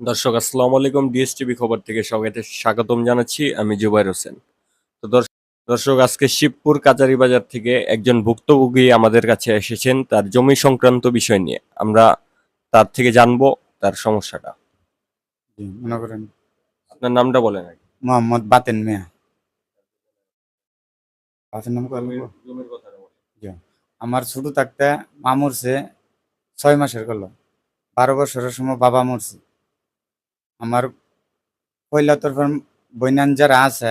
দর্শক আসসালামু আলাইকুম। ডিএসটিভি খবর থেকে সবাইকে স্বাগতম জানাচ্ছি। আমি জুবাইর হোসেন। তো দর্শক আজকে শিবপুর কাচারি বাজার থেকে একজন ভুক্তভোগী আমাদের কাছে এসেছেন তার জমি সংক্রান্ত বিষয় নিয়ে। আমরা তার থেকে জানব তার সমস্যাটা। মনে করেন। আপনার নামটা বলেন আগে। মোহাম্মদ বাতেন মিয়া। বাতেন নাম জমির বলেন। আমার ছোট থাকতে মা মরছে ছয় মাসের করল বারো বছরের সময় বাবা মরছে। আমার পয়লা তরফের বৈনান যারা আছে,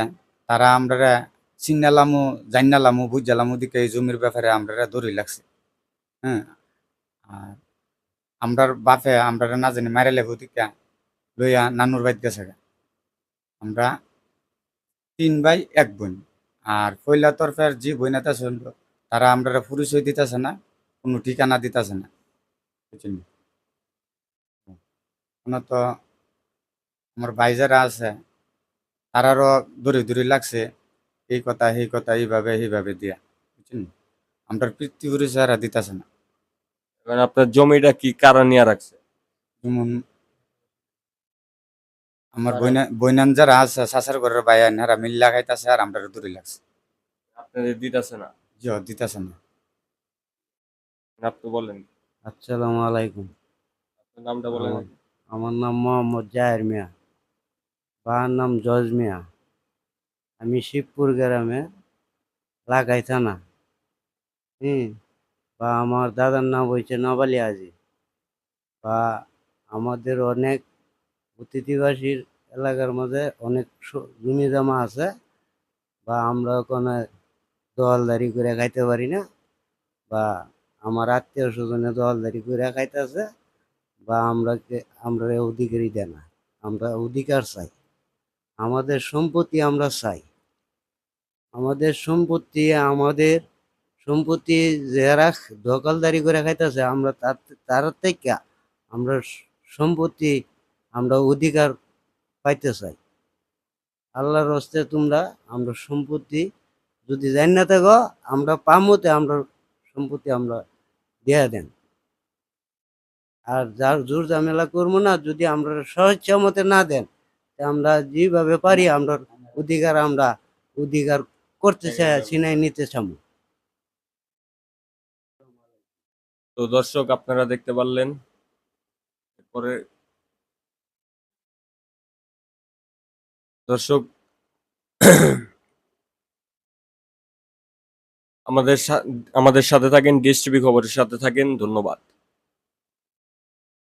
তারা আমরা চিন্নালামু জান্নালামু বুঝালামু দিকে এই জমির ব্যাপারে আমরা দৌড়ি লাগছে। হ্যাঁ আর আমরার বাপে আমরা না জানি মারে লেবু দিকে লইয়া নানুর বাইত গেছে আমরা তিন ভাই, এক বোন। আর পয়লা তরফের যে বইনাতা শুনল তারা আমরা পরিচয় দিতেছে না, কোনো ঠিকানা দিতেছে না। কোনো তো আমার ভাই যারা আছে তারারও দূরে দূরে লাগছে এই কথা এই কথা এইভাবে এইভাবে দিয়া বুঝছেন? আমরা পৃথিবী পরিচয় আর দিতেছে না। এবার আপনার জমিটা কি কারা নিয়ে রাখছে? যেমন আমার বইনা বইনান যারা আছে শাসার ঘরের বাইয়ান হারা মিল্লা খাইতেছে আর আমরা দূরে লাগছে। আপনাদের দিতেছে না? জি দিতেছে না। আপনি বলেন। আসসালামু আলাইকুম। আপনার নামটা বলেন। আমার নাম মোহাম্মদ জাহের মিয়া। বাবার নাম জজ মিয়া। আমি শিবপুর গ্রামে লাগাই থানা। হুম, বা আমার দাদার নাম হয়েছে নবালি আজি বা আমাদের অনেক অতিথিবাসীর এলাকার মধ্যে অনেক জমি জমা আছে। বা আমরা ওখানে দোয়ালদারি করে খাইতে পারি না। বা আমার আত্মীয় স্বজনে দোয়ালদারি করে খাইতেছে। বা আমরা আমরা অধিকারী দেয় না। আমরা অধিকার চাই। আমাদের সম্পত্তি আমরা চাই। আমাদের সম্পত্তি আমাদের সম্পত্তি যারা দখলদারি করে খাইতেছে, আমরা তার তার থেকে আমরা সম্পত্তি আমরা অধিকার পাইতে চাই। আল্লাহর হস্তে তোমরা আমরা সম্পত্তি যদি জানি না থাকো, আমরা পামতে আমরা সম্পত্তি আমরা দেয়া দেন। আর যার জোর ঝামেলা করব না, যদি আমরা স্বেচ্ছা মতে না দেন আমরা যেভাবে পারি আমরা অধিকার আমরা অধিকার করতে চাই ছিনাই নিতে চাবো তো দর্শক আপনারা দেখতে পারলেন। এরপরে দর্শক আমাদের আমাদের সাথে থাকেন ডিএসটিভি খবরের সাথে থাকেন ধন্যবাদ।